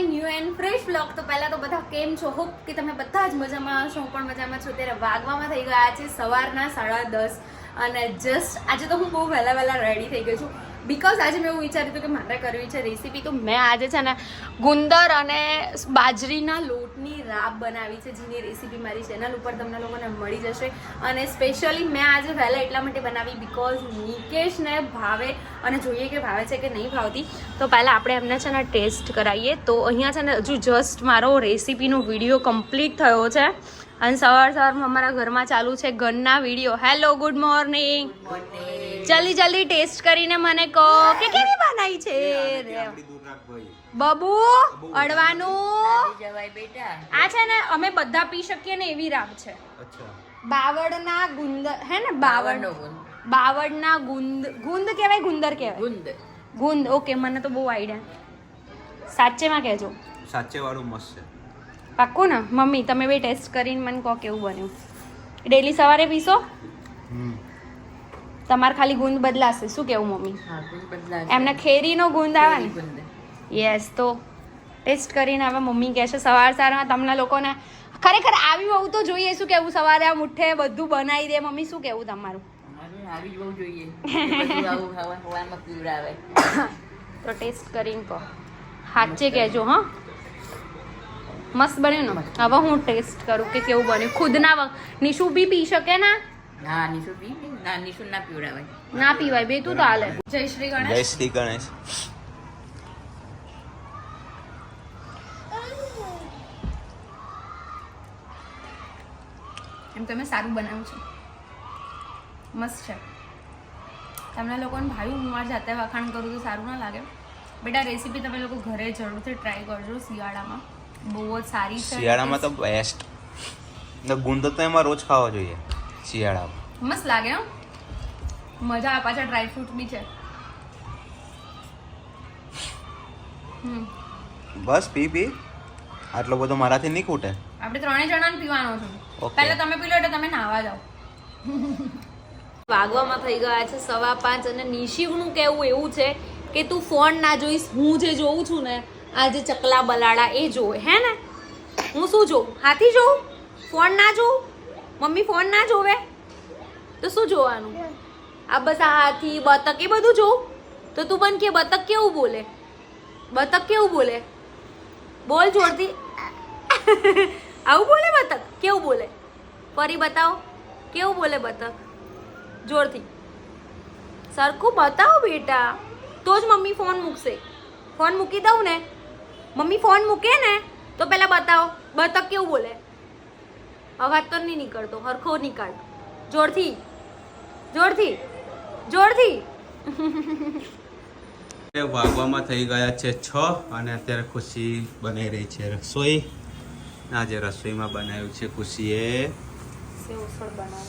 My new and fresh blog તો પહેલાં તો બધા કેમ છો? હોપ કે તમે બધા જ મજામાં છો પણ મજામાં છું. ત્યારે વાગવામાં થઈ ગયા છે સવારના સાડા દસ. અને જસ્ટ આજે તો હું બહુ વહેલા વહેલા રેડી થઈ ગઈ છું. બિકોઝ આજે મેં એવું વિચાર્યું હતું કે મારે કરવી છે રેસીપી તો મેં આજે છે ને ગુંદર અને બાજરીના લોટની રાબ બનાવી છે, જેની રેસીપી મારી ચેનલ ઉપર તમને લોકોને મળી જશે. અને સ્પેશિયલી મેં આજે વહેલા એટલા માટે બનાવી બિકોઝ નિકેશને ભાવે અને જોઈએ કે ભાવે છે કે નહીં ભાવતી. તો પહેલાં આપણે એમને છે ને ટેસ્ટ કરાવીએ. તો અહીંયા છે ને હજુ જસ્ટ મારો રેસીપીનો વીડિયો કમ્પ્લીટ થયો છે. અને સવાર સવારમાં અમારા ઘરમાં ચાલુ છે ઘરના વીડિયો હેલો ગુડ મોર્નિંગ જલ્દી જલ્દી ટેસ્ટ કરીને મને કહો કે કેવી બનાવી છે? રે. બબુ અડવાનું? આ છે ને અમે બધા પી શકીએ ને એવી રાબ છે. બાવળના ગુંદર હે ને બાવળ? બાવળનો ગુંદ. બાવળના ગુંદ ગુંદ કહેવાય ગુંદર કહેવાય? ગુંદ. ગુંદ ઓકે મને તો બહુ આઈડિયા. સાચેમાં કહેજો. સાચે વાળું મસ્ત છે. પાક્કું ને? મમ્મી તમે બી ટેસ્ટ કરીને મને કહો કેવું બન્યું. ડેલી સવારે પીશો? તમારે ખાલી ગુંદ બદલાશે. શું કેવું મમ્મી. એમને ખેરીનો ગુંદ આવે ને યસ તો ટેસ્ટ કરીને હવે મમ્મી કહે છે સવાર સવારમાં તમને લોકોને ખરેખર આવી બહુ તો જોઈએ શું કેવું? સવારે આ મુઠ્ઠે બધું બનાવી દે. મમ્મી શું કેવું તમારું? તો ટેસ્ટ કરીને કહો. સાચે કહેજો હા. મસ્ત બન્યું ને? હવે હું ટેસ્ટ કરું કે કેવું બન્યું. ખુદના નિશુ બી પી શકે ના? ના નિશુ પી ના નિશુ ના પીવડાવાય. ના પીવાય બે તું તો હાલે. જય શ્રી ગણેશ. જય શ્રી ગણેશ. એમ તમે સારું બનાવ્યું છે. મસ્ત છે. તમને લોકોને ભાઈ હું મારી જાતે વખાણ કરું તો સારું ના લાગે. બેટા રેસીપી તમે લોકો ઘરે જરૂરથી ટ્રાય કરજો શિયાળામાં. બહુ જ સારી છે. શિયાળામાં તો બેસ્ટ ગુંદ તો એમાં રોજ ખાવા જોઈએ. શિયાળામાં. મસ્ત લાગે હો. મજા આવે પાછા ડ્રાય ફ્રૂટ બી છે. હમ. બસ પી પી. આટલો બધો મારાથી નહીં ખૂટે. આપણે ત્રણેય જણાને પીવાનો છે. પહેલા તમે પી લો એટલે તમે નાવા જાઓ. વાગવામાં થઈ ગયા છે સવા પાંચ અને નિશિવનું કહેવું એવું છે કે તું ફોન ના જોઈશ હું જે જોઉં છું ને આ જે ચકલા બલાડા એ જોવે હે ને? હું શું જોઉં? હાથી જોઉં? ફોન ના જોઉં? મમ્મી ફોન ના જોવે? તો શું જોવાનું? આ બસ આ હાથી બતક એ બધું જોઉં? તો તું પણ કે બતક કેવું બોલે? બતક કેવું બોલે? બોલ જોરથી. આવું બોલે બતક? કેવું બોલે? ફરી બતાવો. કેવું બોલે બતક? જોરથી. સરખું બતાવો બેટા. તો જ મમ્મી ફોન મૂકશે. ફોન મૂકી દઉં ને? મમ્મી ફોન મૂકે ને? તો પહેલાં બતાવો. બતક કેવું બોલે? અવાજ તો નહીં નીકળતો હરખો નીકાળ. જોરથી જોરથી જોરથી. એ વાગવામાં થઈ ગયા છે છ અને અત્યારે ખુશી બનાવી રહી છે રસોઈ. આજે રસોઈમાં બનાવ્યું છે ખુશીએ.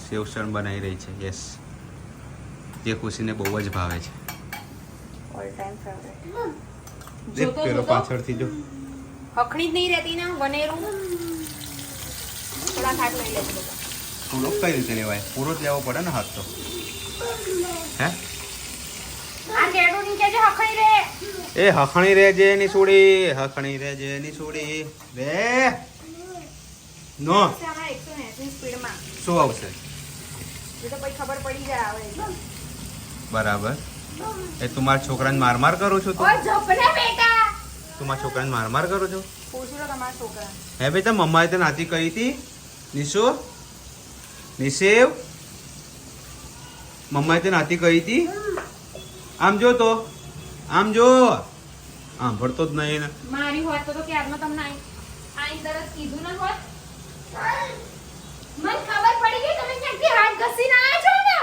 સેવસણ બનાવી રહી છે યસ જે ખુશીને બહુ જ ભાવે છે. ઓલ ટાઈમ ફેવરેટ દેખ પેલો પાછળથી જો. હખણી જ નહીં રહેતી ને વનેરું. થોડા ખાટ લઈ લેજો બધા. કઈ રીતે લેવાય? પૂરો જ લેવો પડે ને હાથ તો. હે? જે હખણી રે. એ હખણી રેજે ની સુડી હખણી રેજે ની સુડી. રે નો. શું આવશે? એ બરાબર. એ તું મારા છોકરાને માર માર કરું છું તું? મારા છોકરાને માર માર કરું છું? પૂછી લો તમારા છોકરા હે બેટા મમ્માએ તને નાતી કહી હતી? નિશુ? નિશેવ? મમ્માએ તને નાતી કહી હતી? આમ જો તો. આમ જો. આમ ભરતો જ નહીં મારી હોત તો તો ક્યારનો તમને આઈ આઈ કીધું ન હોત? મને ખબર પડી ગઈ તમે ક્યાંકથી હાથ ઘસીને આવ્યા છો ને?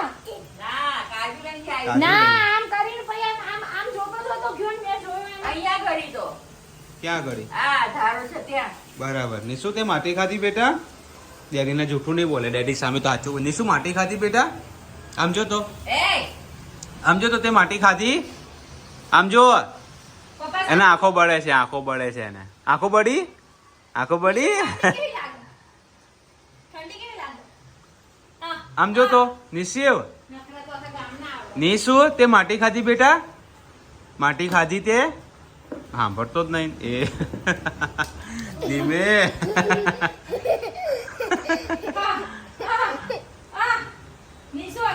ના કાજુ લઈને જાય. ના આમ કરીને પછી આમ આમ આમ જોતો હતો તો ગયો ને મેં જોયો અહીંયા ઘડી તો. ક્યાં કરી આ ધારો છે ત્યાં. બરાબર. નિશુ તે માટી ખાધી બેટા? ડેડીને જૂઠું નહીં બોલે. ડેડી સામે તો સાચું બોલે. શું માટી ખાધી બેટા? આમ જો તો. આમ જો તો તે માટી ખાધી? આમ જો. એને આંખો બળે છે આંખો બળે છે એને. આંખો બળી? આંખો બળી? આમ જો તો. નિશિવ નિશુ તે માટી ખાધી બેટા? માટી ખાધી તે? સાંભળતો જ નહીં. એ. ધીમે.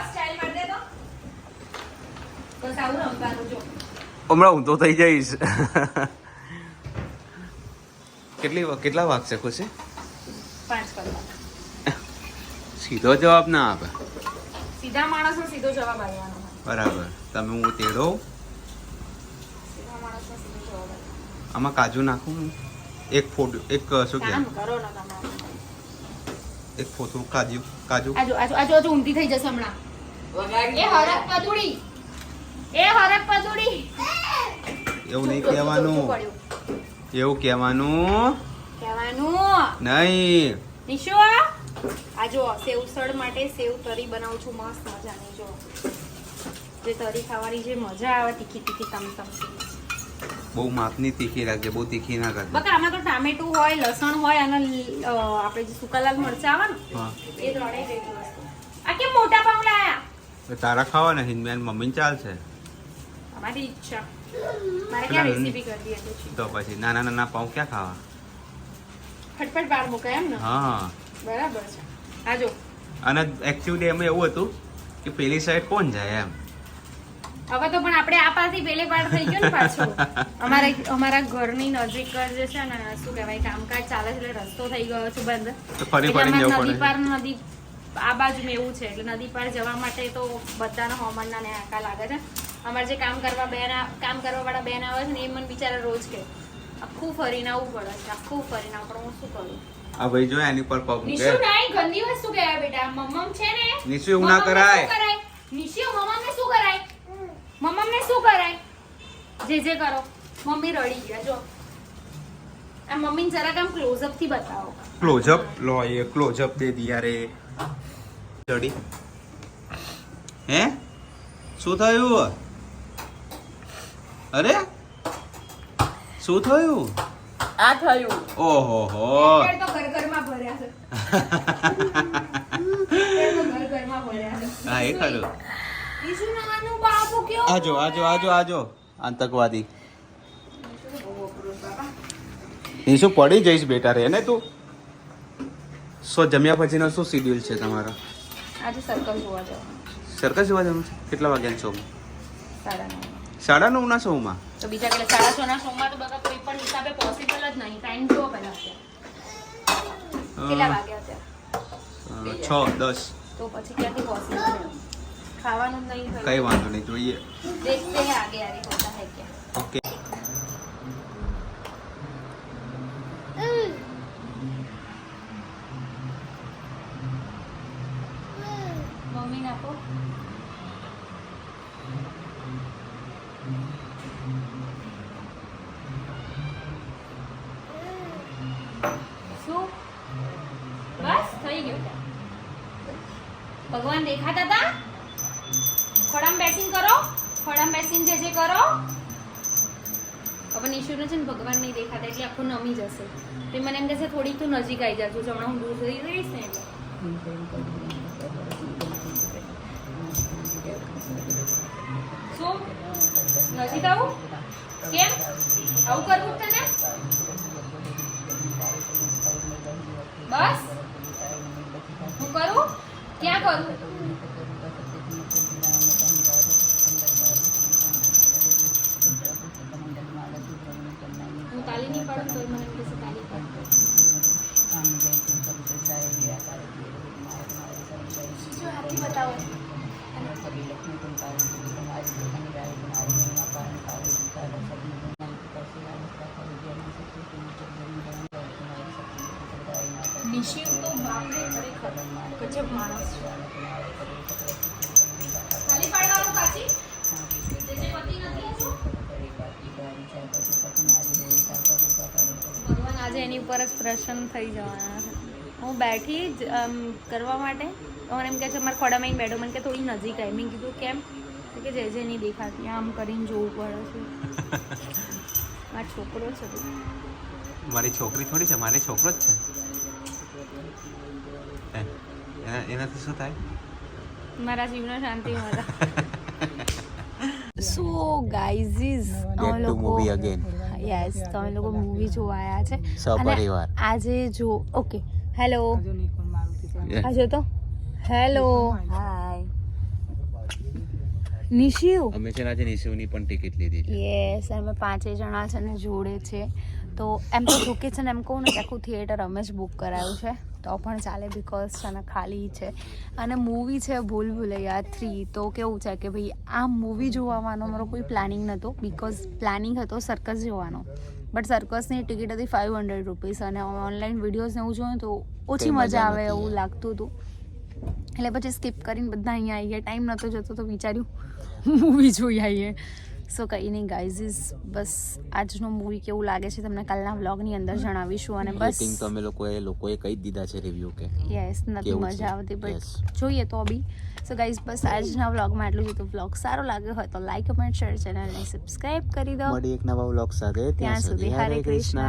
તો? હમણાં ઊંધો થઈ જઈશ. કેટલી વા- કેટલા વાગશે ખુશી? સીધો જવાબ ના આપે. સીધા માણસનો સીધો જવાબ આવવાનો બરાબર. તમે હું તેડો? સીધા માણસનો સીધો જવાબ આવવાનો. આમાં કાજુ નાખું હું? એક ફોટો એક શું કામ કે એક ફોટો કાજુ કાજુ? આજો આજો આજો ઊંધી થઈ જશે હમણાં. એ હરક પદુડી. એ હરક પદુડી. એવું નહીં કહેવાનું. એવું કહેવાનું કહેવાનું. નહીં. નિશુ આ? જો સેવ સળ માટે સેવ તરી બનાવું છું. મસ્ત મજાની જો. જે તરી ખાવાની જે મજા આવે તીખી તીખી તમ તમ. બહુ માપની તીખી રાખજે બહુ તીખી ના કરજે બકા આમાં તો ટામેટું હોય લસણ હોય અને આપણે જે સુકા લાલ મરચા આવે ને એ ત્રણેય આ કેમ મોટા પાઉં લાયા તારા ખાવા ને હિન્દમેન મમ્મી ચાલશે અમારી ઈચ્છા. મારે ક્યાં રેસીપી કરવી હતી તો પછી નાના નાના પાઉં ક્યાં ખાવા? ફટફટ બાર મૂકાય એમ ને? હા. બરાબર છે. આ જો. અને એક્ચ્યુઅલી એમાં એવું હતું કે પેલી સાઈડ કોણ જાય એમ. હવે તો પણ આપણે આ પાસેથી પેલે પાર થઈ ગયો ને પાછો. અમારે અમારા ઘરની નજીક જ છે ને શું કહેવાય કામકાજ ચાલે છે એટલે રસ્તો થઈ ગયો છે બંધ. તો ફરી એટલે ફરીને અમારે નદી પાર નદી આ બાજુમાં એવું છે એટલે નદી પાર જવા માટે તો બધાના હોમરના ને આંકા લાગે છે. અમારે જે કામ કરવા બેન કામ કરવા વાળા બેન આવે છે ને એ મને બિચારા રોજ કે આખું ફરીને આવવું પડે છે આખું ફરીને આવું પણ હું શું કરું? આ ભાઈ જો એની પર પગ નિશુ મૂકે ગંદી વસ્તુ કહેવાય બેટા. મમ્મમ છે ને નિશુ એવું ના કરાય. નિશુ મમ્મને શું કરાય? મમ્મને શું કરાય? જે જે કરો મમ્મી રડી ગયા જો. આ મમ્મીને જરાક આમ ક્લોઝઅપથી બતાવો. ક્લોઝઅપ લો એ ક્લોઝઅપ દે દિયા રે જડી. હે? શું થયું? અરે? શું થયું? આ થયું. ઓહો હો. તો ઘર ઘરમાં ભર્યા છે. ઘર ઘરમાં ભર્યા છે. હા એ ખરું. આજો આજો આજો આજો. આતંકવાદી. શું પડી જઈશ બેટા રે ને તું. સો જમ્યા પછીનો શું શેડ્યુલ છે તમારો? આજે સર્કલ જોવા જવાનું. સર્કલ જોવા જવાનું છે? કેટલા વાગ્યાના શોમાં સાડા નવ. સાડા નવના શોમાં તો બીજા કેટલા સાડા છના શોમાં તો બકા કોઈ પણ હિસાબે પોસિબલ જ નહીં. ટાઈમ જુઓ પહેલા કેટલા વાગ્યા છે છ દસ. તો પછી ક્યાંથી પોસિબલ ખાવાનું નહીં કઈ વાંધો નહીં જોઈએ. દેખતે આગે આગે હોતા હે ક્યાં? ઓકે. બસ, થઈ ગયું. ભગવાન દેખાતા હતા ખોડામાં બેસીને કરો. ખોડામાં બેસીને જે જે કરો. હવે નિશુને છે ને ભગવાન નહીં દેખાતા, એટલે આખું નમી જશે. તે મને એમ કહેશે થોડીક તું નજીક આવી જશે હમણાં હું દૂર થઈ રહીશ ને શું? નજીક આવું? કેમ? આવું કરવું છે ને બસ? હું કરું? ક્યાં કરું હું તાલી નહીં પાડું તો મને એમ કહેશે તાલી પાડ જો હાથી બતાવો નિશિવ તો બાપરે ખરેખર ગજબ માણસ છે. ખાલી પાડવાનું હતું ભગવાન આજે એની ઉપર જ પ્રસન્ન થઈ જવાના હું બેઠી જ આમ કરવા માટે. તો મને એમ કહે છે મારા ખોડામાં બેઠો. મને કે થોડી નજીક આવી. મેં કીધું કેમ? તો કે જે જે નહીં દેખાતી. આમ કરીને જોવું પડે છે. મારો છોકરો છે તો. મારી છોકરી થોડી છે? મારે છોકરો જ છે? એનાથી શું થાય મારા જીવનો શાંતિ મળે so guys Get to movie again yes તો અમે લોકો મૂવી જોવા આવ્યા છે. સપરિવાર. આજે જો ઓકે હેલો આજે તો? Hello hi Nishiv? અમે છે આજે નિશુની પણ ટિકિટ લીધી છે. યસ અમે પાંચેય જણા છે ને જોડે છે. તો એમ તો જોકે છે ને એમ કહું ને કે આખું થિયેટર અમે જ બુક કરાયું છે. તો પણ ચાલે બિકોઝ છે ને ખાલી છે. અને મૂવી છે ભૂલ ભૂલૈયા થ્રી તો કેવું છે કે ભાઈ આ મૂવી જોવાનો મારો કોઈ પ્લાનિંગ નહોતો બિકોઝ પ્લાનિંગ હતો સર્કસ જોવાનો. બટ સર્કસની ટિકિટ હતી ફાઇવ હંડ્રેડ રૂપીસ અને ઓનલાઈન વિડીયોઝને એવું જોયું તો ઓછી મજા આવે એવું લાગતું હતું. એટલે પછી સ્કીપ કરીને બધા અહીંયા આવીએ. ટાઈમ નહોતો જતો તો વિચાર્યું મૂવી જોઈ આવીએ. સો કંઈ નહીં ગાઈઝ ઇઝ બસ આજનું મૂવી કેવું લાગે છે તમને કાલના વ્લોગની અંદર જણાવીશું અને બસ તો અમે લોકોએ લોકોએ કહી દીધા છે રિવ્યુ કે યસ નથી મજા આવતી બટ જોઈએ તો બી. સો ગાઈઝ બસ આજના વ્લોગમાં એટલું જ તો વ્લોગ સારો લાગ્યો હોય તો લાઈક કમેન્ટ શેર ચેનલને સબસ્ક્રાઇબ કરી દો. મળી એક નવા વ્લોગ સાથે. ત્યાં સુધી હરે કૃષ્ણ.